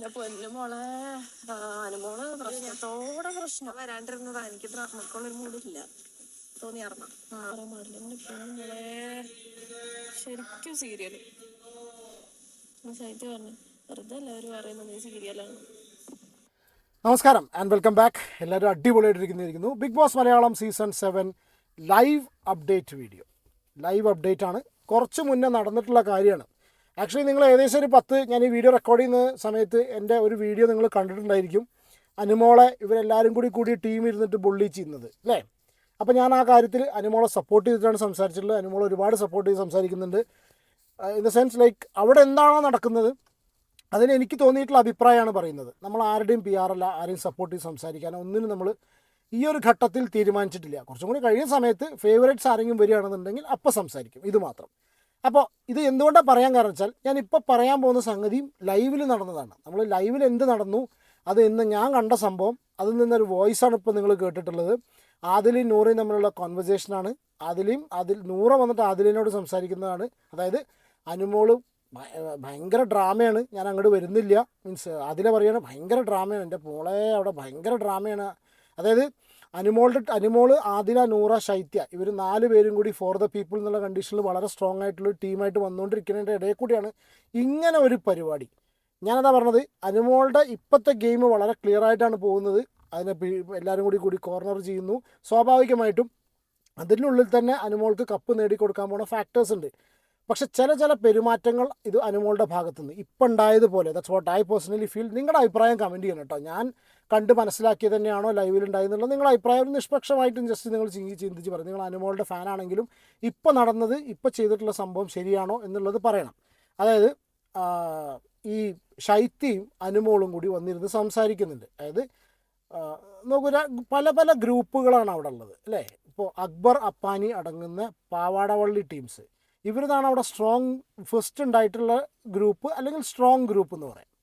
എന്റെ പൊന്നു മോളെ. ആ, അനുമോൾ പ്രശ്നത്തോടെ പ്രശ്നം. വരാണ്ടിരുന്നതാ. എനിക്ക് മക്കളൊരു മൂടില്ല. തോന്നിയാർന്ന മോളെ. ശരിക്കും സീരിയൽ. ശൈത്യ പറഞ്ഞു. വെറുതെ എല്ലാവരും പറയുന്നത് സീരിയലാണ് നമസ്കാരം ആൻഡ് വെൽക്കം ബാക്ക് എല്ലാവരും അടിപൊളിയായിട്ടിരിക്കുന്നു Bigg Boss Malayalam season seven live update video live update ആണ്. കുറച്ച് മുന്നേ നടന്നിട്ടുള്ള കാര്യമാണ്. ആക്ച്വലി നിങ്ങൾ ഏകദേശം ഒരു പത്ത് ഞാൻ ഈ വീഡിയോ റെക്കോർഡ് ചെയ്യുന്ന സമയത്ത് എന്റെ ഒരു വീഡിയോ നിങ്ങൾ കണ്ടിട്ടുണ്ടായിരിക്കും. അനുമോളെ ഇവരെല്ലാവരും കൂടി കൂടി ടീം ഇരുന്നിട്ട് ബുള്ളി ചെയ്യുന്നത് അല്ലേ? അപ്പോൾ ഞാൻ ആ കാര്യത്തിൽ അനുമോളെ സപ്പോർട്ട് ചെയ്തിട്ടാണ് സംസാരിച്ചിട്ടുള്ളത്. അനുമോൾ ഒരുപാട് സപ്പോർട്ട് ചെയ്ത് സംസാരിക്കുന്നുണ്ട്. ഇൻ ദ സെൻസ് ലൈക്ക് അവിടെ എന്താണോ നടക്കുന്നത് അതിന് എനിക്ക് തോന്നിയിട്ടുള്ള അഭിപ്രായമാണ് പറയുന്നത്. നമ്മൾ ആരുടെയും പി ആർ അല്ല ആരെയും സപ്പോർട്ട് ചെയ്ത് സംസാരിക്കാനോ ഒന്നിനും നമ്മൾ ഈ ഒരു ഘട്ടത്തിൽ തീരുമാനിച്ചിട്ടില്ല. കുറച്ചും കൂടി കഴിയുന്ന സമയത്ത് ഫേവറേറ്റ്സ് ആരെങ്കിലും വരികയാണെന്നുണ്ടെങ്കിൽ അപ്പം സംസാരിക്കും. ഇത് മാത്രം. അപ്പോൾ ഇത് എന്തുകൊണ്ടാണ് പറയാൻ കാരണം വെച്ചാൽ ഞാൻ ഇപ്പോൾ പറയാൻ പോകുന്ന സംഗതിയും ലൈവിൽ നടന്നതാണ്. നമ്മൾ ലൈവിൽ എന്ത് നടന്നു? അത് ഇന്ന് ഞാൻ കണ്ട സംഭവം അതിൽ നിന്നൊരു വോയിസാണ് ഇപ്പോൾ നിങ്ങൾ കേട്ടിട്ടുള്ളത്. ആദിലും നൂറയും തമ്മിലുള്ള കോൺവെർസേഷനാണ് ആദിലയും അതിൽ നൂറ വന്നിട്ട് ആദിലിനോട് സംസാരിക്കുന്നതാണ്. അതായത് അനുമോൾ ഭയങ്കര ഡ്രാമയാണ്. ഞാൻ അങ്ങോട്ട് വരുന്നില്ല. മീൻസ് അതിലെ പറയുകയാണ് ഭയങ്കര ഡ്രാമയാണ്. എന്റെ മോളെ അവിടെ ഭയങ്കര ഡ്രാമയാണ്. അതായത് അനുമോളുടെ അനുമോൾ ആദില നൂറ ശൈത്യ ഇവർ നാല് പേരും കൂടി ഫോർ ദ പീപ്പിൾ എന്നുള്ള കണ്ടീഷനിൽ വളരെ സ്ട്രോങ് ആയിട്ടുള്ള ടീമായിട്ട് വന്നുകൊണ്ടിരിക്കുന്നതിന്റെ ഇടയിൽ കൂടിയാണ് ഇങ്ങനെ ഒരു പരിപാടി. ഞാനതാ പറഞ്ഞത് അനുമോളുടെ ഇപ്പോഴത്തെ ഗെയിം വളരെ ക്ലിയർ ആയിട്ടാണ് പോകുന്നത്. അതിനെ എല്ലാവരും കൂടി കൂടി കോർണർ ചെയ്യുന്നു. സ്വാഭാവികമായിട്ടും അതിനുള്ളിൽ തന്നെ അനുമോൾക്ക് കപ്പ് നേടിക്കൊടുക്കാൻ പോണ ഫാക്ടേഴ്സ് ഉണ്ട്. പക്ഷെ ചില ചില പെരുമാറ്റങ്ങൾ ഇത് അനുമോളുടെ ഭാഗത്തുനിന്ന് ഇപ്പം ഉണ്ടായതുപോലെ that's what I personally feel നിങ്ങളുടെ അഭിപ്രായം കമന്റ് ചെയ്യണം കേട്ടോ. ഞാൻ കണ്ട് മനസ്സിലാക്കിയത് തന്നെയാണോ ലൈവിൽ ഉണ്ടായിരുന്നുള്ളത് നിങ്ങളുടെ അഭിപ്രായം നിഷ്പക്ഷമായിട്ടും ജസ്റ്റ് നിങ്ങൾ ചിന്തി- ചിന്തിച്ച് പറയും നിങ്ങൾ അനുമോളുടെ ഫാനാണെങ്കിലും ഇപ്പോൾ നടന്നത് ഇപ്പോൾ ചെയ്തിട്ടുള്ള സംഭവം ശരിയാണോ എന്നുള്ളത് പറയണം. അതായത് ഈ ശൈത്യയും അനുമോളും കൂടി വന്നിരുന്ന് സംസാരിക്കുന്നുണ്ട്. അതായത് നോക്കൂ പല പല ഗ്രൂപ്പുകളാണ് അവിടെ ഉള്ളത് അല്ലേ? ഇപ്പോൾ അക്ബർ അപ്പാനി അടങ്ങുന്ന പാവാടവള്ളി ടീംസ് ഇവരിതാണ് അവിടെ സ്ട്രോങ് ഫസ്റ്റ് ഉണ്ടായിട്ടുള്ള ഗ്രൂപ്പ് അല്ലെങ്കിൽ സ്ട്രോങ് ഗ്രൂപ്പ് എന്ന് പറയാം.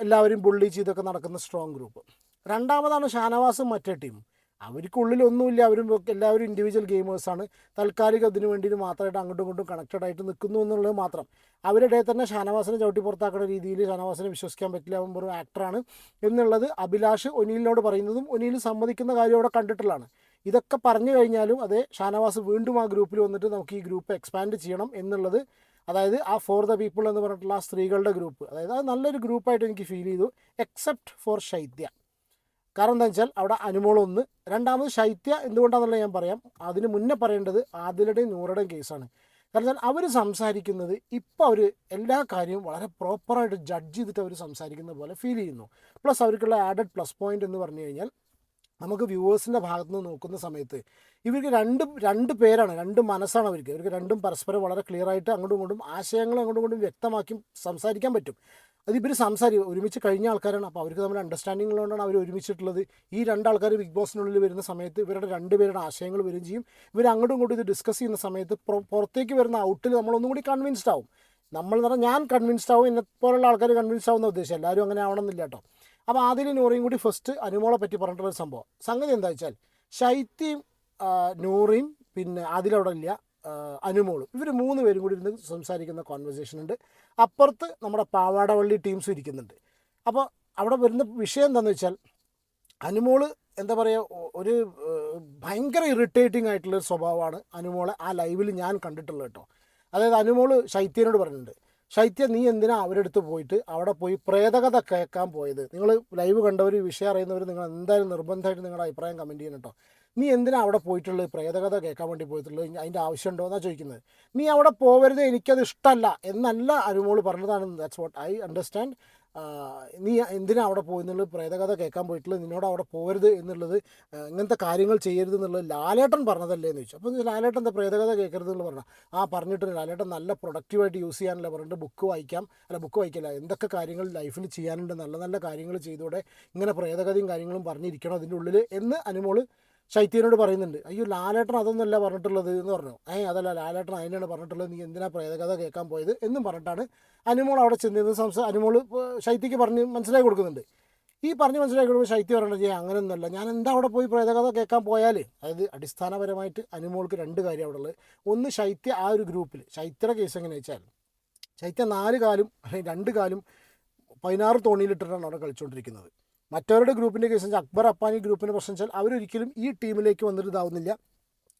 എല്ലാവരും ബുള്ളി ചെയ്തൊക്കെ നടക്കുന്ന സ്ട്രോങ് ഗ്രൂപ്പ് രണ്ടാമതാണ് ഷാനവാസും മറ്റേ ടീം അവർക്കുള്ളിൽ ഒന്നുമില്ല. അവരും എല്ലാവരും ഇൻഡിവിജ്വൽ ഗെയിമേഴ്സാണ് താൽക്കാലിക അതിനു വേണ്ടി മാത്രമായിട്ട് അങ്ങോട്ടും ഇങ്ങോട്ടും കണക്റ്റഡ് ആയിട്ട് നിൽക്കുന്നു എന്നുള്ളത് മാത്രം. അവരുടെ തന്നെ ഷാനവാസിനെ ചവിട്ടി പുറത്താക്കുന്ന രീതിയിൽ ഷാനവാസിനെ വിശ്വസിക്കാൻ പറ്റില്ല. അവൻ വെറും ആക്ടറാണ് എന്നുള്ളത് അഭിലാഷ് ഒനീലിനോട് പറയുന്നതും ഒനീൽ സമ്മതിക്കുന്ന കാര്യം അവിടെ കണ്ടിട്ടുള്ളതാണ്. ഇതൊക്കെ പറഞ്ഞു കഴിഞ്ഞാലും അതെ ഷാനവാസ് വീണ്ടും ആ ഗ്രൂപ്പിൽ വന്നിട്ട് നമുക്ക് ഈ ഗ്രൂപ്പ് എക്സ്പാൻഡ് ചെയ്യണം എന്നുള്ളത് അതായത് ആ ഫോർ ദ പീപ്പിൾ എന്ന് പറഞ്ഞിട്ടുള്ള ആ സ്ത്രീകളുടെ ഗ്രൂപ്പ് അതായത് അത് നല്ലൊരു ഗ്രൂപ്പായിട്ട് എനിക്ക് ഫീൽ ചെയ്തു. എക്സെപ്റ്റ് ഫോർ ശൈത്യ. കാരണം എന്താ വെച്ചാൽ അവിടെ അനുമോളൊന്ന് രണ്ടാമത് ശൈത്യ എന്തുകൊണ്ടാണെന്നുള്ള ഞാൻ പറയാം. അതിന് മുന്നേ പറയേണ്ടത് ആദിലയുടെയും നൂറുടെയും കേസാണ്. കാരണം എന്നാൽ അവർ സംസാരിക്കുന്നത് ഇപ്പോൾ അവർ എല്ലാ കാര്യവും വളരെ പ്രോപ്പറായിട്ട് ജഡ്ജ് ചെയ്തിട്ട് അവർ സംസാരിക്കുന്ന പോലെ ഫീൽ ചെയ്യുന്നു. പ്ലസ് അവർക്കുള്ള ആഡഡ് പ്ലസ് പോയിന്റ് എന്ന് പറഞ്ഞു കഴിഞ്ഞാൽ നമുക്ക് വ്യൂവേഴ്സിന്റെ ഭാഗത്ത് നിന്ന് നോക്കുന്ന സമയത്ത് ഇവർക്ക് രണ്ട് രണ്ട് പേരാണ് രണ്ട് മനസ്സാണ് അവർക്ക്. ഇവർക്ക് രണ്ടും പരസ്പരം വളരെ ക്ലിയർ ആയിട്ട് അങ്ങോട്ടും ഇങ്ങോട്ടും ആശയങ്ങൾ അങ്ങോട്ടും ഇങ്ങോട്ടും വ്യക്തമാക്കി സംസാരിക്കാൻ പറ്റും. അത് ഇവർ സംസാരിക്കും ഒരുമിച്ച് കഴിഞ്ഞ ആൾക്കാരാണ്. അപ്പോൾ അവർക്ക് തമ്മിൽ അണ്ടർസ്റ്റാൻഡിംഗ് കൊണ്ടാണ് അവർ ഒരുമിച്ചിട്ടുള്ളത്. ഈ രണ്ടാൾക്കാർ ബിഗ് ബോസിനുള്ളിൽ വരുന്ന സമയത്ത് ഇവരുടെ രണ്ട് പേരുടെ ആശയങ്ങൾ വരും ചെയ്യും. ഇവർ അങ്ങോട്ടും ഇങ്ങോട്ടും ഇത് ഡിസ്കസ് ചെയ്യുന്ന സമയത്ത് പുറ- പുറത്തേക്ക് വരുന്ന ഔട്ടിൽ നമ്മളൊന്നും കൂടി കൺവിൻസ്ഡ് ആവും. നമ്മൾ എന്ന് പറഞ്ഞാൽ ഞാൻ കൺവിൻസ്ഡ് ആവും എന്നെ പോലുള്ള ആൾക്കാർ കൺവിൻസ് ആവുന്ന ഉദ്ദേശം. എല്ലാവരും അങ്ങനെ ആവണമെന്നില്ല കേട്ടോ. അപ്പോൾ ആദ്യം നൂറിയും കൂടി ഫസ്റ്റ് അനുമോളെ പറ്റി പറഞ്ഞിട്ടുള്ള ഒരു സംഭവം. സംഗതി എന്താ വെച്ചാൽ ശൈത്യം നൂറിയും പിന്നെ അതിലവിടെ ഇല്ല അനുമോളും. ഇവർ മൂന്ന് പേരും കൂടി ഇരുന്ന് സംസാരിക്കുന്ന കോൺവെർസേഷൻ ഉണ്ട്. അപ്പുറത്ത് നമ്മുടെ പാവാടവള്ളി ടീംസ് ഇരിക്കുന്നുണ്ട്. അപ്പോൾ അവിടെ വരുന്ന വിഷയം എന്താണെന്ന് വെച്ചാൽ അനുമോൾ എന്താ പറയുക ഒരു ഭയങ്കര ഇറിറ്റേറ്റിംഗ് ആയിട്ടുള്ള സ്വഭാവമാണ് അനുമോളെ ആ ലൈവിൽ ഞാൻ കണ്ടിട്ടുള്ളത് കേട്ടോ. അതായത് അനുമോൾ ശൈത്യനോട് പറഞ്ഞിട്ടുണ്ട്. ശൈത്യ നീ എന്തിനാ അവരുടെ അടുത്ത് പോയിട്ട് അവിടെ പോയി പ്രേതകഥ കേൾക്കാൻ പോയത്? നിങ്ങൾ ലൈവ് കണ്ടവർ വിഷയം അറിയുന്നവർ നിങ്ങൾ എന്തായാലും നിർബന്ധമായിട്ട് നിങ്ങളുടെ അഭിപ്രായം കമന്റ് ചെയ്യണം കേട്ടോ നീ എന്തിനാ അവിടെ പോയിട്ടുള്ളത്? പ്രേതകഥ കേൾക്കാൻ വേണ്ടി പോയിട്ടുള്ളത്? അതിന്റെ ആവശ്യമുണ്ടോ എന്നാണ് ചോദിക്കുന്നത്. നീ അവിടെ പോകരുത് എനിക്കത് ഇഷ്ടമല്ല എന്നല്ല അരുമോൾ പറഞ്ഞതാണ് ദാറ്റ്സ് വാട്ട് ഐ അണ്ടർസ്റ്റാൻഡ് നീ എന്തിനാ അവിടെ പോയെന്നുള്ളത് പ്രേതകഥ കേൾക്കാൻ പോയിട്ടുള്ളത് നിന്നോട് അവിടെ പോകരുത് എന്നുള്ളത് ഇങ്ങനത്തെ കാര്യങ്ങൾ ചെയ്യരുത് എന്നുള്ളത് ലാലേട്ടൻ പറഞ്ഞതല്ലേ എന്ന് ചോദിച്ചു. അപ്പോൾ ലാലേട്ടൻ എന്താ പ്രേതകഥ കേൾക്കരുത് എന്ന് പറഞ്ഞു? ആ പറഞ്ഞിട്ട് ലാലേട്ടൻ നല്ല പ്രൊഡക്റ്റീവായിട്ട് യൂസ് ചെയ്യാനല്ല പറഞ്ഞിട്ട് ബുക്ക് വായിക്കാം. അല്ല ബുക്ക് വായിക്കില്ല എന്തൊക്കെ കാര്യങ്ങൾ ലൈഫിൽ ചെയ്യാനുണ്ട് നല്ല നല്ല കാര്യങ്ങൾ ചെയ്തൂടെ ഇങ്ങനെ പ്രേതകഥയും കാര്യങ്ങളും പറഞ്ഞിരിക്കണം അതിന്റെ ഉള്ളിൽ എന്ന് അനുമോൾ ശൈത്യനോട് പറയുന്നുണ്ട് അയ്യോ ലാലേട്ടൻ അതൊന്നുമല്ല പറഞ്ഞിട്ടുള്ളത് എന്ന് പറഞ്ഞു. ഏ അതല്ല ലാലേട്ടൻ അതിനാണ് പറഞ്ഞിട്ടുള്ളത്. നീ എന്തിനാ പ്രേതകഥ കേൾക്കാൻ പോയത്? എന്നും പറഞ്ഞിട്ടാണ് അനുമോൾ അവിടെ ചെന്നിരുന്ന് സംസാ അനുമോൾ ശൈത്യക്ക് പറഞ്ഞ് മനസ്സിലാക്കി കൊടുക്കുന്നുണ്ട്. ഈ പറഞ്ഞ് മനസ്സിലാക്കി കൊടുക്കുമ്പോൾ ശൈത്യം "ഏയ് അങ്ങനെയൊന്നുമല്ല ഞാൻ എന്താ അവിടെ പോയി പ്രേതകഥ കേൾക്കാൻ പോയാൽ അതായത് അടിസ്ഥാനപരമായിട്ട് അനുമോൾക്ക് രണ്ട് കാര്യം അവിടെ ഉള്ളത്. ഒന്ന് ശൈത്യ ആ ഒരു ഗ്രൂപ്പിൽ ശൈത്യയുടെ കേസ് എങ്ങനെ വെച്ചാൽ ശൈത്യ നാല് കാലും അല്ലെങ്കിൽ രണ്ട് കാലും പതിനാറ് തോണിയിലിട്ടിട്ടാണ് അവിടെ കളിച്ചുകൊണ്ടിരിക്കുന്നത്. മറ്റവരുടെ ഗ്രൂപ്പിന്റെ കേസ് വെച്ചാൽ അക്ബർ അപ്പാനി ഗ്രൂപ്പിന്റെ പ്രശ്നം വെച്ചാൽ അവരൊരിക്കലും ഈ ടീമിലേക്ക് വന്നിട്ട് ഇതാവുന്നില്ല.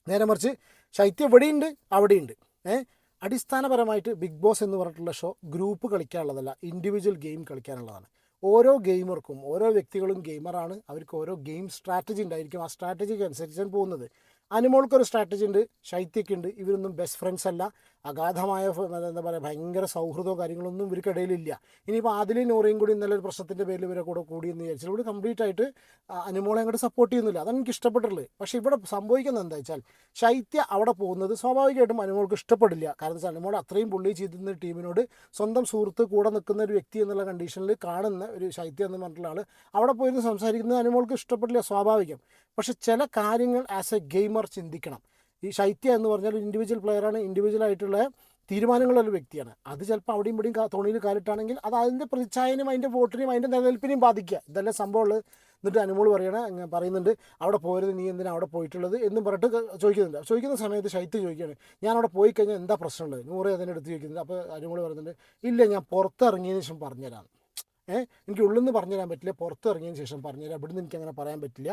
നേരെ മറിച്ച് ശൈത്യം എവിടെയുണ്ട്? അവിടെയുണ്ട്. ഏഹ് അടിസ്ഥാനപരമായിട്ട് ബിഗ് ബോസ് എന്ന് പറഞ്ഞിട്ടുള്ള ഷോ ഗ്രൂപ്പ് കളിക്കാനുള്ളതല്ല ഇൻഡിവിജ്വൽ ഗെയിം കളിക്കാനുള്ളതാണ്. ഓരോ ഗെയിമർക്കും ഓരോ വ്യക്തികളും ഗെയിമറാണ് അവർക്ക് ഓരോ ഗെയിം സ്ട്രാറ്റജി ഉണ്ടായിരിക്കും. ആ സ്ട്രാറ്റജിക്ക് അനുസരിച്ചാണ് പോകുന്നത്. അനുമോൾക്കൊരു സ്ട്രാറ്റജി ഉണ്ട് ശൈത്യക്കുണ്ട് ഇവരൊന്നും ബെസ്റ്റ് ഫ്രണ്ട്സ് അല്ല. അഗാധമായ എന്താ പറയുക ഭയങ്കര സൗഹൃദവും കാര്യങ്ങളൊന്നും ഇവർക്കിടയിലില്ല ഇനിയിപ്പോൾ ആദിലും നോറയും കൂടി ഇന്നലെ ഒരു പ്രശ്നത്തിന്റെ പേരിൽ ഇവരെ കൂടെ എന്ന് വിചാരിച്ചാൽ ഇവിടെ കംപ്ലീറ്റ് ആയിട്ട് അനുമോളെ അങ്ങോട്ട് സപ്പോർട്ട് ചെയ്യുന്നില്ല. അതാണ് എനിക്ക് ഇഷ്ടപ്പെട്ടുള്ളത് പക്ഷേ ഇവിടെ സംഭവിക്കുന്നത് എന്താ വെച്ചാൽ ശൈത്യ അവിടെ പോകുന്നത് സ്വാഭാവികമായിട്ടും അനുമോൾക്ക് ഇഷ്ടപ്പെടില്ല. കാരണം വെച്ചാൽ അനുമോൾ അത്രയും പുള്ളി ചെയ്തിരുന്ന ടീമിനോട് സ്വന്തം സുഹൃത്ത് കൂടെ നിൽക്കുന്ന ഒരു വ്യക്തി എന്നുള്ള കണ്ടീഷനിൽ കാണുന്ന ഒരു ശൈത്യ എന്ന് പറഞ്ഞിട്ടുള്ള ആൾ അവിടെ പോയിരുന്ന് സംസാരിക്കുന്നത് അനുമോൾക്ക് ഇഷ്ടപ്പെടില്ല സ്വാഭാവികം. പക്ഷെ ചില കാര്യങ്ങൾ ആസ് എ ഗെയിമർ ചിന്തിക്കണം. ഈ ശൈത്യ എന്ന് പറഞ്ഞാൽ ഒരു ഇൻഡിവിജ്വൽ പ്ലെയറാണ് ഇൻഡിവിജ്വൽ ആയിട്ടുള്ള തീരുമാനങ്ങളുള്ള വ്യക്തിയാണ്. അത് ചിലപ്പോൾ അവിടെയും ഇവിടെയും തോണിയിൽ കാലിട്ടാണെങ്കിൽ അത് അതിന്റെ പ്രതിച്ഛായനും അതിന്റെ വോട്ടിനെയും അതിന്റെ നിലനിൽപ്പിനെയും ബാധിക്കുക. ഇതെല്ലാം സംഭവമുള്ളത് എന്നിട്ട് അനുമോൾ പറയണ പറയുന്നുണ്ട് അവിടെ പോയത് നീ എന്തിനാണ് അവിടെ പോയിട്ടുള്ളത്? എന്നും പറഞ്ഞിട്ട് ചോദിക്കുന്നുണ്ട്. ചോദിക്കുന്ന സമയത്ത് ശൈത്യ ചോദിക്കുകയാണ് ഞാൻ അവിടെ പോയി കഴിഞ്ഞാൽ എന്താ പ്രശ്നമുള്ളത് നൂറ് അതിന്റെ അടുത്ത് ചോദിക്കുന്നുണ്ട്. അപ്പോൾ അനുമോൾ പറയുന്നുണ്ട് ഇല്ല ഞാൻ പുറത്തിറങ്ങിയതിന് ശേഷം പറഞ്ഞുതരാം. ഏഹ് എനിക്ക് ഉള്ളിൽ നിന്ന് പറഞ്ഞുതരാൻ പറ്റില്ല. പുറത്തിറങ്ങിയതിന് ശേഷം പറഞ്ഞുതരാം. ഇവിടുന്ന് എനിക്ക് അങ്ങനെ പറയാൻ പറ്റില്ല.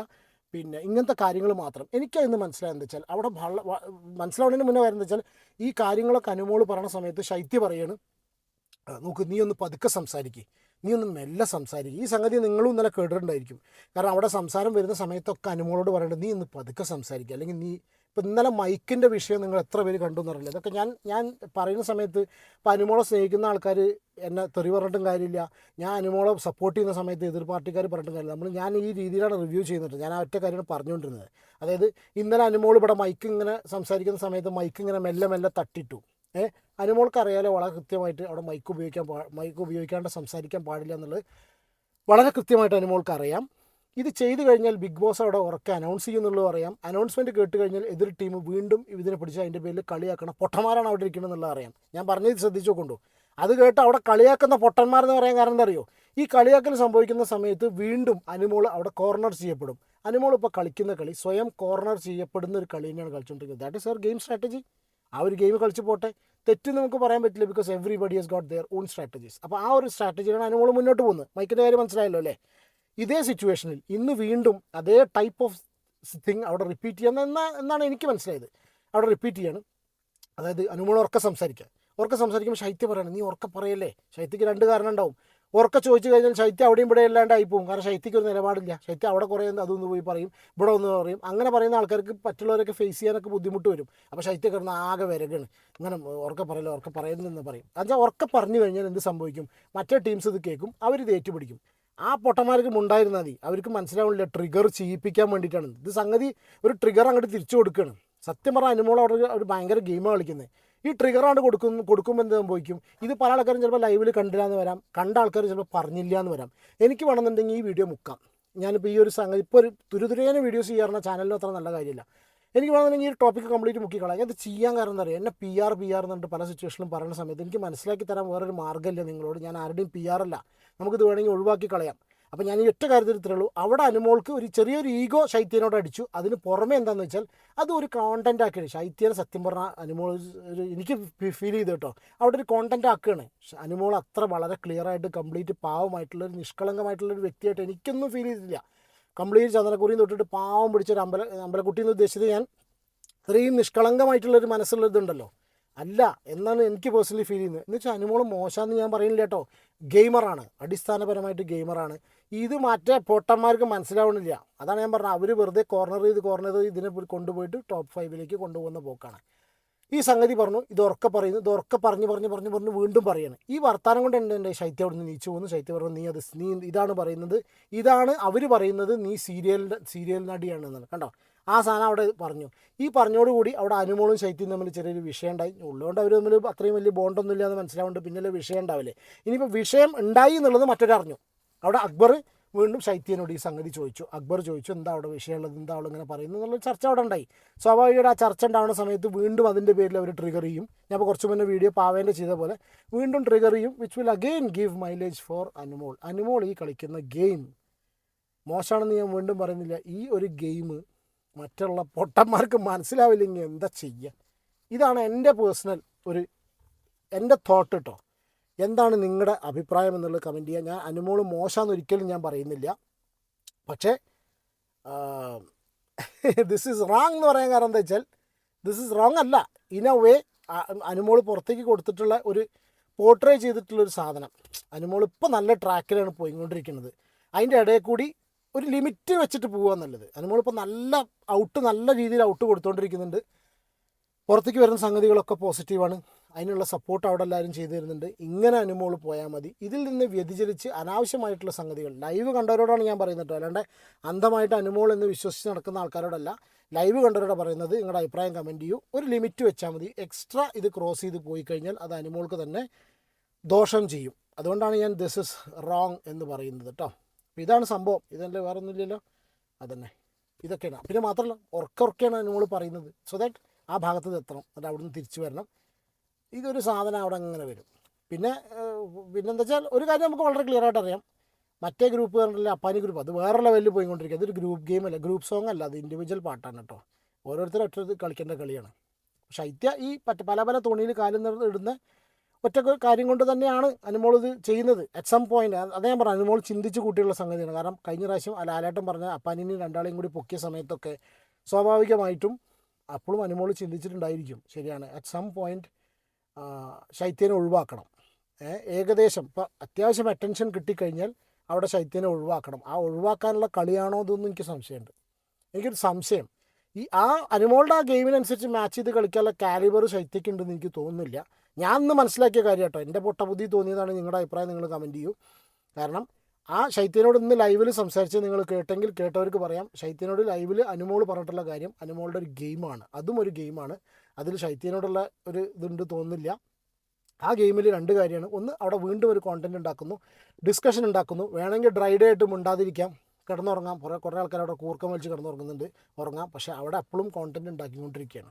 പിന്നെ ഇങ്ങനത്തെ കാര്യങ്ങൾ മാത്രം. എനിക്കതിന്ന് മനസ്സിലായെന്ന് വെച്ചാൽ അവിടെ മനസ്സിലാവുന്നതിന് മുന്നേ വരുന്നത് വെച്ചാൽ ഈ കാര്യങ്ങളൊക്കെ അനുമോൾ പറയുന്ന സമയത്ത് ശൈത്യ പറയാണ് "ആ, നോക്ക് നീ ഒന്ന് പതുക്കെ സംസാരിക്കുക നീ ഒന്ന് മെല്ലെ സംസാരിക്കുക ഈ സംഗതി നിങ്ങളും ഇന്നലെ കേട്ടിട്ടുണ്ടായിരിക്കും. കാരണം അവിടെ സംസാരം വരുന്ന സമയത്തൊക്കെ അനുമോളോട് പറയേണ്ടത് നീ ഒന്ന് പതുക്കെ സംസാരിക്കുക അല്ലെങ്കിൽ നീ ഇപ്പം ഇന്നലെ മൈക്കിന്റെ വിഷയം നിങ്ങൾ എത്ര പേര് കണ്ടു എന്നറിയില്ല ഇതൊക്കെ ഞാൻ ഞാൻ പറയുന്ന സമയത്ത് ഇപ്പം അനുമോളെ സ്നേഹിക്കുന്ന ആൾക്കാർ എന്നെ തെറി പറഞ്ഞിട്ടും കാര്യമില്ല. ഞാൻ അനുമോളെ സപ്പോർട്ട് ചെയ്യുന്ന സമയത്ത് എതിർ പാർട്ടിക്കാർ പറഞ്ഞിട്ടും കാര്യമില്ല. നമ്മൾ ഞാൻ ഈ രീതിയിലാണ് റിവ്യൂ ചെയ്യുന്നത്. ഞാൻ ആ ഒറ്റ കാര്യമാണ് പറഞ്ഞുകൊണ്ടിരുന്നത്. അതായത് ഇന്നലെ അനുമോൾ ഇവിടെ മൈക്ക് ഇങ്ങനെ സംസാരിക്കുന്ന സമയത്ത് മൈക്ക് ഇങ്ങനെ മെല്ലെ മെല്ലെ തട്ടിട്ടു. ഏ? അനുമോൾക്ക് അറിയാലോ വളരെ കൃത്യമായിട്ട് അവിടെ മൈക്ക് ഉപയോഗിക്കാൻ പാ മൈക്ക് ഉപയോഗിക്കാണ്ട് സംസാരിക്കാൻ പാടില്ല എന്നുള്ളത്. വളരെ കൃത്യമായിട്ട് അനുമോൾക്ക് അറിയാം. ഇത് ചെയ്തു കഴിഞ്ഞാൽ ബിഗ് ബോസ് അവിടെ ഉറക്കെ അനൗൺസ് ചെയ്യുന്നുള്ളൂ അറിയാം. അനൗൺസ്മെന്റ് കേട്ട് കഴിഞ്ഞാൽ എതിർ ടീം വീണ്ടും ഇതിനെ പിടിച്ച് അതിന്റെ പേരിൽ കളിയാക്കണം പൊട്ടന്മാരാണ് അവിടെ ഇരിക്കുന്നത് എന്നുള്ളത് അറിയാം. ഞാൻ പറഞ്ഞത് ശ്രദ്ധിച്ചു കൊണ്ടു അത് കേട്ട് അവിടെ കളിയാക്കുന്ന പൊട്ടന്മാരെന്ന് പറയാൻ കാരണം എന്തറിയോ ഈ കളിയാക്കൽ സംഭവിക്കുന്ന സമയത്ത് വീണ്ടും അനുമോൾ അവിടെ കോർണർ ചെയ്യപ്പെടും. അനുമോൾ ഇപ്പോൾ കളിക്കുന്ന കളി സ്വയം കോർണർ ചെയ്യപ്പെടുന്ന ഒരു കളി തന്നെയാണ് കളിച്ചുകൊണ്ടിരിക്കുന്നത് ദാറ്റ് ഇസ് അവർ ഗെയിം സ്ട്രാറ്റജി ആ ഒരു ഗെയിം കളിച്ച് പോട്ടെ. തെറ്റ് നമുക്ക് പറയാൻ പറ്റില്ല because everybody has got their own strategies അപ്പോൾ ആ ഒരു സ്ട്രാറ്റജിയാണ് അനുമോൾ മുന്നോട്ട് പോകുന്നത്. മൈക്കിന്റെ കാര്യം മനസ്സിലായല്ലോ അല്ലേ? ഇതേ സിറ്റുവേഷനിൽ ഇന്ന് വീണ്ടും അതേ ടൈപ്പ് ഓഫ് തിങ് അവിടെ റിപ്പീറ്റ് ചെയ്യാൻ എന്നാ എന്നാണ് എനിക്ക് മനസ്സിലായത്. അവിടെ റിപ്പീറ്റ് ചെയ്യാണ്. അതായത് അനുമോൾ ഉറക്ക സംസാരിക്കുക. ഉറക്ക സംസാരിക്കുമ്പോൾ ശൈത്യ പറയണം നീ ഉറക്ക പറയല്ലേ? ശൈത്യക്ക് രണ്ട് കാരണം ഉണ്ടാവും. ഉറക്ക ചോദിച്ചു കഴിഞ്ഞാൽ ശൈത്യം അവിടെയും ഇവിടെ അല്ലാണ്ടായി പോകും കാരണം ശൈത്യക്ക് ഒരു നിലപാടില്ല. ശൈത്യം അവിടെ കുറേ അതൊന്ന് പോയി പറയും ഇവിടെ ഒന്ന് പറയും. അങ്ങനെ പറയുന്ന ആൾക്കാർക്ക് പറ്റുള്ളവരൊക്കെ ഫേസ് ചെയ്യാനൊക്കെ ബുദ്ധിമുട്ട് വരും. അപ്പോൾ ശൈത്യം കിടന്ന് ആകെ വിരകാണ്. ഇങ്ങനെ ഉറക്ക പറയല്ലോ ഉറക്ക പറയുന്നതെന്ന് പറയും. എന്നുവെച്ചാൽ ഉറക്ക പറഞ്ഞു കഴിഞ്ഞാൽ എന്ത് സംഭവിക്കും? മറ്റേ ടീംസ് ഇത് കേൾക്കും. അവർ ഇത് ഏറ്റുപിടിക്കും. ആ പൊട്ടന്മാർക്ക് മുണ്ടായിരുന്നാൽ മതി. അവർക്ക് മനസ്സിലാവുന്നില്ല ട്രിഗർ ചെയ്യിപ്പിക്കാൻ വേണ്ടിയിട്ടാണ്. ഇത് സംഗതി ഒരു ട്രിഗർ അങ്ങോട്ട് തിരിച്ചു കൊടുക്കുകയാണ് സത്യം പറഞ്ഞാൽ അനുമോൾ അവിടെ ഒരു- ഒരു ഭയങ്കര ഗെയിമാണ് കളിക്കുന്നത് ഈ ട്രിഗർ ട്രിഗറാണ് കൊടുക്കും കൊടുക്കുമ്പോൾ എന്ത് സംഭവിക്കും? ഇത് പല ആൾക്കാരും ചിലപ്പോൾ ലൈവിൽ കണ്ടില്ല എന്ന് വരാം. കണ്ട ആൾക്കാർ ചിലപ്പോൾ പറഞ്ഞില്ല എന്ന് വരാം. എനിക്ക് വേണമെന്നുണ്ടെങ്കിൽ ഈ വീഡിയോ മുക്കാം. ഞാനിപ്പോൾ ഈ ഒരു സംഗതി ഇപ്പോൾ ഒരു തുരുതുരേനെ വീഡിയോസ് ചെയ്യാറുള്ള ചാനലിനും അത്ര നല്ല കാര്യമില്ല എനിക്ക് വേണമെന്നുണ്ടെങ്കിൽ ഈ ടോപ്പിക് കംപ്ലീറ്റ് മുക്കിക്കളാം ഇത് ചെയ്യാൻ കാരണം എന്താ പറയുക എന്നെ പി ആർ പി ആർ എന്നിട്ട് പല സിറ്റുവേഷനിലും പറയുന്ന സമയത്ത് എനിക്ക് മനസ്സിലാക്കി തരാൻ വേറൊരു മാർഗമില്ല നിങ്ങളോട്. ഞാൻ ആരുടെയും പി ആർ അല്ല. നമുക്കിത് വേണമെങ്കിൽ ഒഴിവാക്കി കളയാം. അപ്പോൾ ഞാൻ ഈ ഒറ്റ കാര്യത്തിൽ ഇത്രേ ഉള്ളൂ. അവിടെ അനുമോൾക്ക് ഒരു ചെറിയൊരു ഈഗോ ശൈത്യനോട് അടിച്ചു. അതിന് പുറമേ എന്താണെന്ന് വെച്ചാൽ അത് ഒരു കോണ്ടന്റ് ആക്കുകയാണ് ശൈത്യനെ സത്യം പറഞ്ഞാൽ അനുമോൾ ഒരു എനിക്ക് ഫീൽ ചെയ്ത് കേട്ടോ. അവിടെ ഒരു കോണ്ടന്റ് ആക്കുകയാണ്. അനുമോൾ അത്ര വളരെ ക്ലിയർ ആയിട്ട് കംപ്ലീറ്റ് പാവമായിട്ടുള്ള ഒരു നിഷ്കളങ്കമായിട്ടുള്ള ഒരു വ്യക്തിയായിട്ട് എനിക്കൊന്നും ഫീൽ ചെയ്തിട്ടില്ല. കംപ്ലീറ്റ് ചന്ദനക്കുറിയും തൊട്ടിട്ട് പാവം പിടിച്ചൊരു അമ്പല അമ്പലക്കുട്ടി എന്ന് ഉദ്ദേശിച്ചത് ഞാൻ ഇത്രയും നിഷ്കളങ്കമായിട്ടുള്ളൊരു മനസ്സുള്ള ഇതുണ്ടല്ലോ അല്ല എന്നാണ് എനിക്ക് പേഴ്സണലി ഫീൽ ചെയ്യുന്നത്. എന്ന് വെച്ചാൽ അനുമോളം മോശമെന്ന് ഞാൻ പറയുന്നില്ല കേട്ടോ. ഗെയിമറാണ് അടിസ്ഥാനപരമായിട്ട് ഗെയിമറാണ് ഇത് മറ്റേ പൊട്ടന്മാർക്ക് മനസ്സിലാവണില്ല. അതാണ് ഞാൻ പറഞ്ഞത്. അവർ വെറുതെ കോർണർ ചെയ്ത് കോർണർ ചെയ്ത് ഇതിനെ കൊണ്ടുപോയിട്ട് ടോപ്പ് ഫൈവിലേക്ക് കൊണ്ടുപോകുന്ന പോക്കാണ്. ഈ സംഗതി പറഞ്ഞു ഇത് ഉറക്കെ പറയുന്നു ഇത് ഉറക്കെ പറഞ്ഞ് പറഞ്ഞ് പറഞ്ഞ് പറഞ്ഞ് വീണ്ടും പറയാണ്. ഈ വർത്താനം കൊണ്ട് എന്റെ എന്റെ ശൈത്യം അവിടെ നിന്ന് നീച്ചു പോകുന്നു ശൈത്യം പറഞ്ഞു നീ അത് നീ ഇതാണ് പറയുന്നത്. ഇതാണ് അവർ പറയുന്നത്. നീ സീരിയലിന്റെ സീരിയൽ നടിയാണെന്നാണ് കണ്ടോ? ആ സാധനം അവിടെ പറഞ്ഞു. ഈ പറഞ്ഞോടുകൂടി അവിടെ അനുമോളും ശൈത്യം തമ്മിൽ ചെറിയൊരു വിഷയം ഉണ്ടായി. ഉള്ളതുകൊണ്ട് അവർ തമ്മിൽ അത്രയും വലിയ ബോണ്ടൊന്നുമില്ല എന്ന് മനസ്സിലാവുന്നുണ്ട്. പിന്നെ വിഷയം ഉണ്ടാവില്ലേ? ഇനിയിപ്പോൾ വിഷയം ഉണ്ടായി എന്നുള്ളത് മറ്റൊരറിഞ്ഞു. അവിടെ അക്ബർ വീണ്ടും ശൈത്യനോട് ഈ സംഗതി ചോദിച്ചു. അക്ബർ ചോദിച്ചു എന്താ അവിടെ വിഷയമുള്ളത്? എന്താ അവിടെ ഇങ്ങനെ പറയുന്നത്? എന്നുള്ള ചർച്ച അവിടെ ഉണ്ടായി. സ്വാഭാവികമായിട്ട് ആ ചർച്ച ഉണ്ടാവുന്ന സമയത്ത് വീണ്ടും അതിന്റെ പേരിൽ അവർ ട്രിഗർ ചെയ്യും. ഞാൻ ഇപ്പോൾ കുറച്ച് മുന്നേ വീഡിയോ പാവേന്റെ ചെയ്ത പോലെ വീണ്ടും ട്രിഗർ ചെയ്യും which will again give mileage for Anumol Anumol ഈ കളിക്കുന്ന ഗെയിം മോശമാണെന്ന് ഞാൻ വീണ്ടും പറയുന്നില്ല. ഈ ഒരു ഗെയിം മറ്റുള്ള പൊട്ടന്മാർക്ക് മനസ്സിലാവില്ലെങ്കിൽ എന്താ ചെയ്യുക ഇതാണ് എന്റെ പേഴ്സണൽ ഒരു എന്റെ തോട്ട് കേട്ടോ എന്താണ് നിങ്ങളുടെ അഭിപ്രായം എന്നുള്ളത് കമന്റ് ചെയ്യുക ഞാൻ അനുമോൾ മോശമെന്ന് ഒരിക്കലും ഞാൻ പറയുന്നില്ല. പക്ഷേ ദിസ് ഈസ് റോങ് എന്ന് പറയാൻ കാരണം എന്താ വെച്ചാൽ ദിസ് ഈസ് റോങ് അല്ല. ഇൻ എ വേ അനുമോൾ പുറത്തേക്ക് കൊടുത്തിട്ടുള്ള ഒരു പോർട്രേ ചെയ്തിട്ടുള്ള ഒരു സാധനം. അനുമോൾ ഇപ്പോൾ നല്ല ട്രാക്കിലാണ് പോയിക്കൊണ്ടിരിക്കുന്നത്. അതിന്റെ ഇടയിൽ കൂടി ഒരു ലിമിറ്റ് വെച്ചിട്ട് പോവുക എന്നുള്ളത് അനുമോൾ ഇപ്പോൾ നല്ല ഔട്ട് നല്ല രീതിയിൽ ഔട്ട് കൊടുത്തുകൊണ്ടിരിക്കുന്നുണ്ട് പുറത്തേക്ക് വരുന്ന സംഗതികളൊക്കെ പോസിറ്റീവാണ് അതിനുള്ള സപ്പോർട്ട് അവിടെ എല്ലാവരും ചെയ്തു തരുന്നുണ്ട് ഇങ്ങനെ അനുമോൾ പോയാൽ മതി. ഇതിൽ നിന്ന് വ്യതിചലിച്ച് അനാവശ്യമായിട്ടുള്ള സംഗതികൾ. ലൈവ് കണ്ടവരോടാണ് ഞാൻ പറയുന്നത് അല്ലാണ്ട് അന്ധമായിട്ട് അനുമോൾ എന്ന് വിശ്വസിച്ച് നടക്കുന്ന ആൾക്കാരോടല്ല. ലൈവ് കണ്ടവരോട് പറയുന്നത്. നിങ്ങളുടെ അഭിപ്രായം കമന്റ് ചെയ്യൂ. ഒരു ലിമിറ്റ് വെച്ചാൽ മതി. എക്സ്ട്രാ ഇത് ക്രോസ് ചെയ്ത് പോയി കഴിഞ്ഞാൽ അത് അനുമോൾക്ക് തന്നെ ദോഷം ചെയ്യും. അതുകൊണ്ടാണ് ഞാൻ ദിസ് ഇസ് റോങ് എന്ന് പറയുന്നത് കേട്ടോ. അപ്പോൾ ഇതാണ് സംഭവം. ഇതല്ലേ വേറെ ഒന്നുമില്ലല്ലോ അതന്നെ. ഇതൊക്കെയാണ്. പിന്നെ മാത്രമല്ല ഉറക്കുറക്കെയാണ് അനുമോൾ പറയുന്നത്. സോ ദാറ്റ് ആ ഭാഗത്ത് എത്തണം. എന്നിട്ട് അവിടെ നിന്ന് തിരിച്ചു വരണം. ഇതൊരു സാധനം അവിടെ അങ്ങനെ വരും. പിന്നെ പിന്നെന്താ വെച്ചാൽ ഒരു കാര്യം നമുക്ക് വളരെ ക്ലിയർ ആയിട്ട് അറിയാം. മറ്റേ ഗ്രൂപ്പ് പറഞ്ഞില്ല അപ്പാനി ഗ്രൂപ്പ് അത് വേറെ ലെവലിൽ പോയിക്കൊണ്ടിരിക്കുക. അതൊരു ഗ്രൂപ്പ് ഗെയിം അല്ല ഗ്രൂപ്പ് സോങ് അല്ല. അത് ഇൻഡിവിജ്വൽ പാട്ടാണ് കേട്ടോ. ഓരോരുത്തരും ഒറ്റ കളിക്കേണ്ട കളിയാണ്. ശൈത്യ ഈ പറ്റ പല പല തുണിയിൽ കാലം ഇടുന്ന ഒറ്റ കാര്യം കൊണ്ട് തന്നെയാണ് അനുമോൾ ഇത് ചെയ്യുന്നത്. അറ്റ് സം പോയിന്റ് അതേ ഞാൻ പറഞ്ഞു അനുമോൾ ചിന്തിച്ച് കൂട്ടിയുള്ള സംഗതിയാണ്. കാരണം കഴിഞ്ഞ പ്രാവശ്യം ആ ലാലേട്ടൻ പറഞ്ഞ അപ്പാനിനെയും രണ്ടാളെയും കൂടി പൊക്കിയ സമയത്തൊക്കെ സ്വാഭാവികമായിട്ടും അപ്പോഴും അനുമോൾ ചിന്തിച്ചിട്ടുണ്ടായിരിക്കും. ശരിയാണ്. അറ്റ് സം പോയിന്റ് ശൈത്യനെ ഒഴിവാക്കണം. ഏകദേശം ഇപ്പം അത്യാവശ്യം അറ്റൻഷൻ കിട്ടിക്കഴിഞ്ഞാൽ അവിടെ ശൈത്യനെ ഒഴിവാക്കണം. ആ ഒഴിവാക്കാനുള്ള കളിയാണോ അതൊന്നും എനിക്ക് സംശയമുണ്ട്. എനിക്കൊരു സംശയം. ഈ ആ അനുമോളുടെ ആ ഗെയിമിനനുസരിച്ച് മാച്ച് ചെയ്ത് കളിക്കാനുള്ള കാലിബർ ശൈത്യക്കുണ്ടെന്ന് എനിക്ക് തോന്നുന്നില്ല. ഞാൻ ഇന്ന് മനസ്സിലാക്കിയ കാര്യം കേട്ടോ എന്റെ പൊട്ടബുദ്ധി തോന്നിയതാണ് നിങ്ങളുടെ അഭിപ്രായം നിങ്ങൾ കമന്റ് ചെയ്യൂ. കാരണം ആ ശൈത്യനോട് ഇന്ന് ലൈവിൽ സംസാരിച്ച് നിങ്ങൾ കേട്ടെങ്കിൽ കേട്ടവർക്ക് പറയാം. ശൈത്യനോട് ലൈവിൽ അനുമോൾ പറഞ്ഞിട്ടുള്ള കാര്യം അനുമോളുടെ ഒരു ഗെയിമാണ് അതും ഒരു ഗെയിമാണ് അതിൽ ശൈത്യനോടുള്ള ഒരു ഇതുണ്ട് തോന്നുന്നില്ല. ആ ഗെയിമിൽ രണ്ട് കാര്യമാണ്. ഒന്ന് അവിടെ വീണ്ടും ഒരു കോണ്ടന്റ് ഉണ്ടാക്കുന്നു. ഡിസ്കഷൻ ഉണ്ടാക്കുന്നു. വേണമെങ്കിൽ ഡ്രൈ ഡേ ആയിട്ട് മിണ്ടാതിരിക്കാം. കിടന്നുറങ്ങാം. കുറേ കുറേ ആൾക്കാർ അവിടെ കൂർക്കം വലിച്ച് കിടന്നുറങ്ങുന്നുണ്ട്. ഉറങ്ങാം. പക്ഷേ അവിടെ എപ്പോഴും കോണ്ടന്റ് ഉണ്ടാക്കിക്കൊണ്ടിരിക്കുകയാണ്.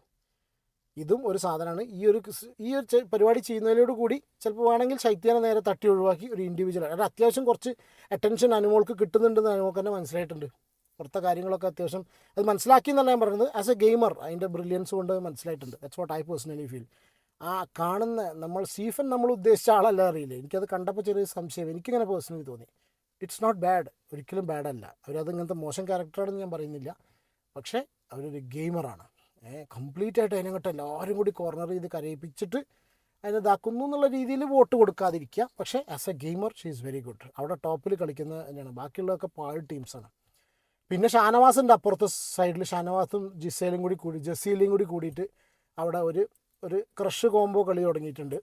ഇതും ഒരു സാധനമാണ്. ഈ ഒരു ഈ ഒരു പരിപാടി ചെയ്യുന്നതിലോട് കൂടി ചിലപ്പോൾ വേണമെങ്കിൽ ശൈത്യനെ നേരെ തട്ടി ഒഴിവാക്കി ഒരു ഇൻഡിവിജ്വൽ അത് അത്യാവശ്യം കുറച്ച് അറ്റൻഷൻ അനുമോൾക്ക് കിട്ടുന്നുണ്ടെന്ന് അനുമോൾക്ക് തന്നെ മനസ്സിലായിട്ടുണ്ട്. പുറത്തെ കാര്യങ്ങളൊക്കെ അത്യാവശ്യം അത് മനസ്സിലാക്കി എന്നല്ല ഞാൻ പറയുന്നത്. ആസ് എ ഗെയിമർ അതിന്റെ ബ്രില്യൻസ് കൊണ്ട് മനസ്സിലായിട്ടുണ്ട്. That's what I personally feel ആ കാണുന്ന നമ്മൾ സീഫൻ നമ്മൾ ഉദ്ദേശിച്ച ആളല്ല അറിയില്ല? എനിക്കത് കണ്ടപ്പോൾ ചെറിയ സംശയം. എനിക്കിങ്ങനെ പേഴ്സണലി തോന്നി. ഇറ്റ്സ് നോട്ട് ബാഡ് ഒരിക്കലും ബാഡല്ല അവരത് ഇങ്ങനത്തെ മോശം ക്യാരക്ടറാണെന്ന് ഞാൻ പറയുന്നില്ല. പക്ഷേ അവരൊരു ഗെയിമറാണ് കംപ്ലീറ്റ് ആയിട്ട് അതിനങ്ങോട്ട് എല്ലാവരും കൂടി കോർണർ ചെയ്ത് കരയിപ്പിച്ചിട്ട് അതിനെ ഇതാക്കുന്നു എന്നുള്ള രീതിയിൽ വോട്ട് കൊടുക്കാതിരിക്കുക. പക്ഷേ as a gamer she is very good അവിടെ ടോപ്പിൽ കളിക്കുന്ന തന്നെയാണ്. ബാക്കിയുള്ളതൊക്കെ പാഴ് ടീംസാണ് പിന്നെ ഷാനവാസിന്റെ അപ്പുറത്തെ സൈഡിൽ ഷാനവാസും ജിസേലും കൂടി കൂടി ജസീലും കൂടി കൂടിയിട്ട് അവിടെ ഒരു ഒരു ക്രഷ് കോംബോ കളി തുടങ്ങിയിട്ടുണ്ട്.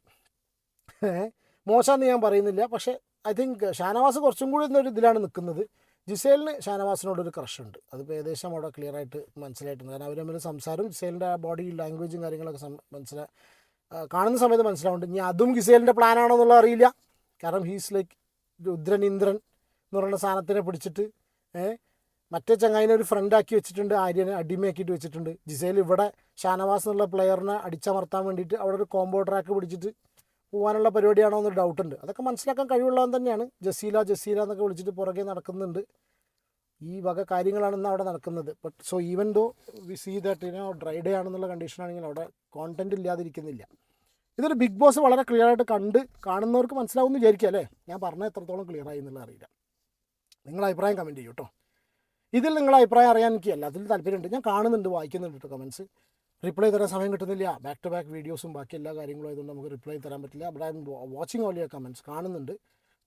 മോശമെന്ന് ഞാൻ പറയുന്നില്ല. പക്ഷേ ഐ തിങ്ക് ഷാനവാസ് കുറച്ചും കൂടി ഒരു ഇതിലാണ് നിൽക്കുന്നത്. ജിസേലിന് ഷാനവാസിനോടൊരു ക്രഷ് ഉണ്ട് അതിപ്പോൾ ഏകദേശം അവിടെ ക്ലിയർ ആയിട്ട് മനസ്സിലായിട്ടുണ്ട്. കാരണം അവർ തമ്മിൽ സംസാരം ജിസേലിന്റെ ബോഡി ലാംഗ്വേജും കാര്യങ്ങളൊക്കെ മനസ്സിലാ കാണുന്ന സമയത്ത് മനസ്സിലാവുന്നുണ്ട്. ഇനി അതും ഗിസേലിന്റെ പ്ലാനാണോ എന്നുള്ളത് അറിയില്ല. കാരണം ഹീസ് ലൈക്ക് രുദ്രൻ ഇന്ദ്രൻ എന്ന് പറയുന്ന സാധനത്തിനെ പിടിച്ചിട്ട് മറ്റേ ചങ്ങായിനെ ഒരു ഫ്രണ്ടാക്കി വെച്ചിട്ടുണ്ട്. ആര്യനെ അടിമയാക്കിയിട്ട് വെച്ചിട്ടുണ്ട്. ജിസേൽ ഇവിടെ ഷാനവാസ് എന്നുള്ള പ്ലെയറിനെ അടിച്ചമർത്താൻ വേണ്ടിയിട്ട് അവിടെ ഒരു കോംബോ ട്രാക്ക് പിടിച്ചിട്ട് പോകാനുള്ള പരിപാടിയാണോ എന്നൊരു ഡൗട്ടുണ്ട് അതൊക്കെ മനസ്സിലാക്കാൻ കഴിവുള്ളവൻ തന്നെയാണ്. ജസീല ജസീല എന്നൊക്കെ വിളിച്ചിട്ട് പുറകെ നടക്കുന്നുണ്ട്. ഈ വക കാര്യങ്ങളാണ് ഇന്ന് അവിടെ നടക്കുന്നത്. But so even though we see that in a dry day ആണെന്നുള്ള കണ്ടീഷനാണെങ്കിൽ അവിടെ കോണ്ടന്റ് ഇല്ലാതിരിക്കുന്നില്ല. ഇതൊരു ബിഗ് ബോസ് വളരെ ക്ലിയർ ആയിട്ട് കണ്ട് കാണുന്നവർക്ക് മനസ്സിലാവുമെന്ന് വിചാരിക്കുക അല്ലേ? ഞാൻ പറഞ്ഞ എത്രത്തോളം ക്ലിയർ ആയി എന്നുള്ളത് അറിയില്ല. നിങ്ങളുടെ അഭിപ്രായം കമന്റ് ചെയ്യൂ കേട്ടോ ഇതിൽ നിങ്ങളുടെ അഭിപ്രായം അറിയാൻ എനിക്ക് എല്ലാത്തിലും താല്പര്യമുണ്ട്. ഞാൻ കാണുന്നുണ്ട് വായിക്കുന്നുണ്ട് കേട്ടോ കമൻസ് റിപ്ലൈ തരാൻ സമയം കിട്ടുന്നില്ല. ബാക്ക് ടു ബാക്ക് വീഡിയോസും ബാക്കി എല്ലാ കാര്യങ്ങളും ആയതുകൊണ്ട് നമുക്ക് റിപ്ലൈ തരാൻ പറ്റില്ല. But I'm watching all your comments കാണുന്നുണ്ട്.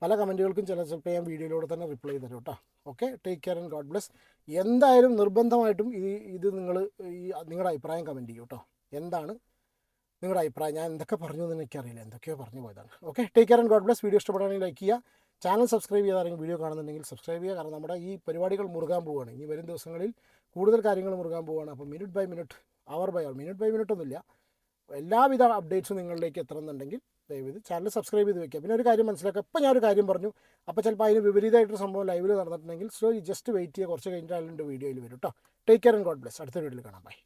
പല കമന്റുകൾക്കും ചില ചിലപ്പോൾ ഞാൻ വീഡിയോയിലൂടെ തന്നെ റിപ്ലൈ തരും കേട്ടോ. Okay take care and God bless എന്തായാലും നിർബന്ധമായിട്ടും ഈ ഇത് നിങ്ങൾ ഈ നിങ്ങളുടെ അഭിപ്രായം കമന്റ് ചെയ്യൂ കേട്ടോ. എന്താണ് നിങ്ങളുടെ അഭിപ്രായം? ഞാൻ എന്തൊക്കെ പറഞ്ഞു എന്ന് എനിക്കറിയില്ല. എന്തൊക്കെയോ പറഞ്ഞു പോയതാണ്. Okay take care and God bless video ഇഷ്ടപ്പെടുകയാണെങ്കിൽ ലൈക്ക് ചെയ്യുക. ചാനൽ സബ്സ്ക്രൈബ് ചെയ്യാതാരെങ്കിലും വീഡിയോ കാണുന്നുണ്ടെങ്കിൽ സബ്സ്ക്രൈബ് ചെയ്യുക. കാരണം നമ്മുടെ ഈ പരിപാടികൾ മുറുകാൻ പോവുകയാണ്. ഇനി വരും ദിവസങ്ങളിൽ കൂടുതൽ കാര്യങ്ങൾ മുറുകാൻ പോവുകയാണ്. അപ്പോൾ minute by minute hour by hour minute by minute ഒന്നുമില്ല. എല്ലാവിധ അപ്ഡേറ്റ്സും നിങ്ങളിലേക്ക് എത്തണമെന്നുണ്ടെങ്കിൽ ദയവ് ചാനൽ സബ്സ്ക്രൈബ് ചെയ്ത് വെക്കുക. പിന്നെ ഒരു കാര്യം മനസ്സിലാക്കുക. ഇപ്പം ഞാനൊരു കാര്യം പറഞ്ഞു. അപ്പോൾ ചിലപ്പോൾ അതിന് വിപരീതമായിട്ടൊരു സംഭവം ലൈവിൽ നടന്നിട്ടുണ്ടെങ്കിൽ സോ ജസ്റ്റ് വെയിറ്റ് ചെയ്യുക. കുറച്ച് കഴിഞ്ഞിട്ട് അതിന്റെ വീഡിയോയിൽ വരും കേട്ടോ take care and God bless അടുത്ത വീഡിയോയിൽ കാണാം. ബൈ